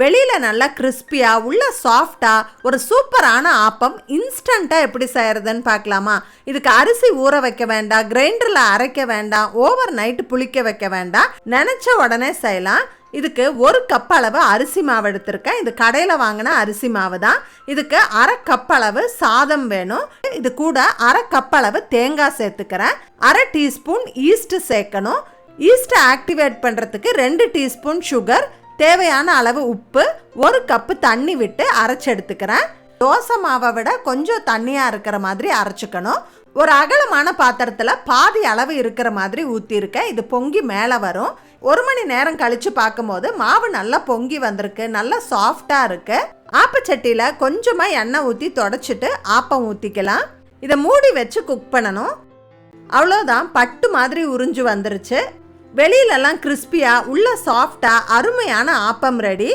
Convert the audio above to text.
வெளியில் நல்லா கிறிஸ்பியாக உள்ள சாஃப்டாக ஒரு சூப்பரான ஆப்பம் இன்ஸ்டண்ட்டாக எப்படி செய்யறதுன்னு பார்க்கலாமா? இதுக்கு அரிசி ஊற வைக்க வேண்டாம் கிரைண்டரில் அரைக்க வேண்டாம் ஓவர் நைட்டு புளிக்க வைக்க வேண்டாம். நினச்ச உடனே செய்யலாம். இதுக்கு ஒரு கப் அளவு அரிசி மாவு எடுத்திருக்கேன். இது கடையில் வாங்கின அரிசி மாவு தான். இதுக்கு அரை கப் அளவு சாதம் வேணும். இது கூட அரை கப் அளவு தேங்காய் சேர்த்துக்கிறேன். அரை டீஸ்பூன் ஈஸ்ட்டு சேர்க்கணும். ஈஸ்ட்டை ஆக்டிவேட் பண்ணுறதுக்கு ரெண்டு டீஸ்பூன் சுகர் தேவையான அளவு உப்பு ஒரு கப்பு தண்ணி விட்டு அரைச்சி எடுத்துக்கிறேன் தோசை மாவை விட கொஞ்சம் தண்ணியாக இருக்கிற மாதிரி அரைச்சிக்கணும். ஒரு அகலமான பாத்திரத்தில் பாதி அளவு இருக்கிற மாதிரி ஊற்றிருக்கேன் இது பொங்கி மேலே வரும். ஒரு மணி நேரம் கழித்து பார்க்கும்போது மாவு நல்லா பொங்கி வந்திருக்கு. நல்லா சாஃப்டாக இருக்குது ஆப்பச்சட்டியில் கொஞ்சமாக எண்ணெய் ஊற்றி தொடச்சிட்டு ஆப்பம் ஊற்றிக்கலாம் இதை மூடி வச்சு குக் பண்ணணும். அவ்வளோதான் பட்டு மாதிரி உறிஞ்சு வந்துருச்சு. வெளியிலலாம் கிறிஸ்பியாக உள்ள சாஃப்டாக அருமையான ஆப்பம் ரெடி